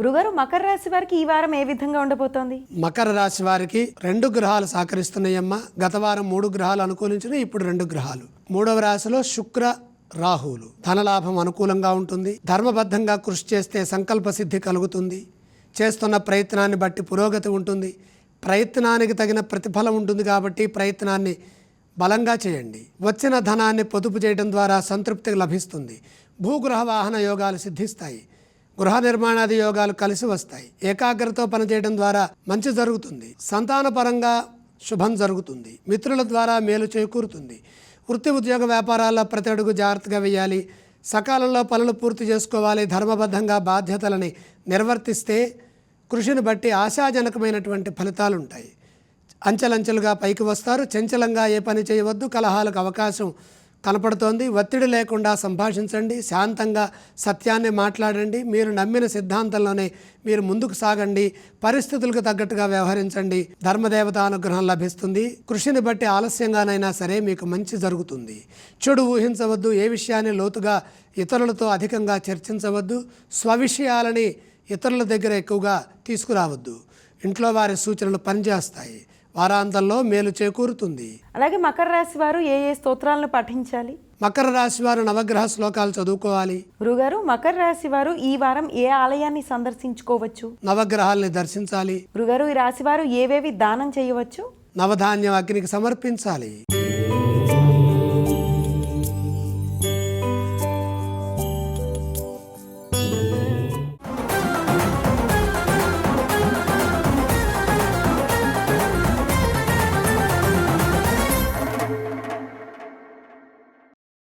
గురుగారు మకర రాశి వారికి ఈ వారం ఏ విధంగా ఉండబోతోంది? మకర రాశి వారికి రెండు గ్రహాలు సహకరిస్తున్నాయమ్మా. గత వారం మూడు గ్రహాలు అనుకూలించిన ఇప్పుడు రెండు గ్రహాలు. మూడవ రాశిలో శుక్ర రాహువులు ధనలాభం అనుకూలంగా ఉంటుంది. ధర్మబద్ధంగా కృషి చేస్తే సంకల్ప సిద్ధి కలుగుతుంది. చేస్తున్న ప్రయత్నాన్ని బట్టి పురోగతి ఉంటుంది. ప్రయత్నానికి తగిన ప్రతిఫలం ఉంటుంది కాబట్టి ప్రయత్నాన్ని బలంగా చేయండి. వచ్చిన ధనాన్ని పొదుపు చేయడం ద్వారా సంతృప్తి లభిస్తుంది. భూగ్రహ వాహన యోగాలు సిద్ధిస్తాయి. గృహ నిర్మాణాది యోగాలు కలిసి వస్తాయి. ఏకాగ్రతతో పనిచేయడం ద్వారా మంచి జరుగుతుంది. సంతానపరంగా శుభం జరుగుతుంది. మిత్రుల ద్వారా మేలు చేకూరుతుంది. వృత్తి ఉద్యోగ వ్యాపారాల్లో ప్రతి అడుగు జాగ్రత్తగా వేయాలి. సకాలంలో పనులు పూర్తి చేసుకోవాలి. ధర్మబద్ధంగా బాధ్యతలని నిర్వర్తిస్తే కృషిని బట్టి ఆశాజనకమైనటువంటి ఫలితాలు ఉంటాయి అంచెలంచెలుగా పైకి వస్తారు. చంచలంగా ఏ పని చేయవద్దు. కలహాలకు అవకాశం కనపడుతోంది ఒత్తిడి లేకుండా సంభాషించండి. శాంతంగా సత్యాన్ని మాట్లాడండి. మీరు నమ్మిన సిద్ధాంతంలోనే మీరు ముందుకు సాగండి. పరిస్థితులకు తగ్గట్టుగా వ్యవహరించండి. ధర్మదేవత అనుగ్రహం లభిస్తుంది. కృషిని బట్టి ఆలస్యంగానైనా సరే మీకు మంచి జరుగుతుంది. చెడు ఊహించవద్దు. ఏ విషయాన్ని లోతుగా ఇతరులతో అధికంగా చర్చించవద్దు. స్వవిషయాలని ఇతరుల దగ్గర ఎక్కువగా తీసుకురావద్దు. ఇంట్లో వారి సూచనలు పనిచేస్తాయి. వారాంతంలో మేలు చేకూరుతుంది. అలాగే మకర రాశి వారు ఏ ఏ స్తోత్రాలను పఠించాలి మకర రాశి వారు నవగ్రహ శ్లోకాలు చదువుకోవాలి. గురుగారు మకర రాశి వారు ఈ వారం ఏ ఆలయాన్ని సందర్శించుకోవచ్చు? నవగ్రహాల్ని దర్శించాలి. గురుగారు ఈ రాశి వారు ఏవేవి దానం చేయవచ్చు? నవధాన్యం అగ్నికి సమర్పించాలి.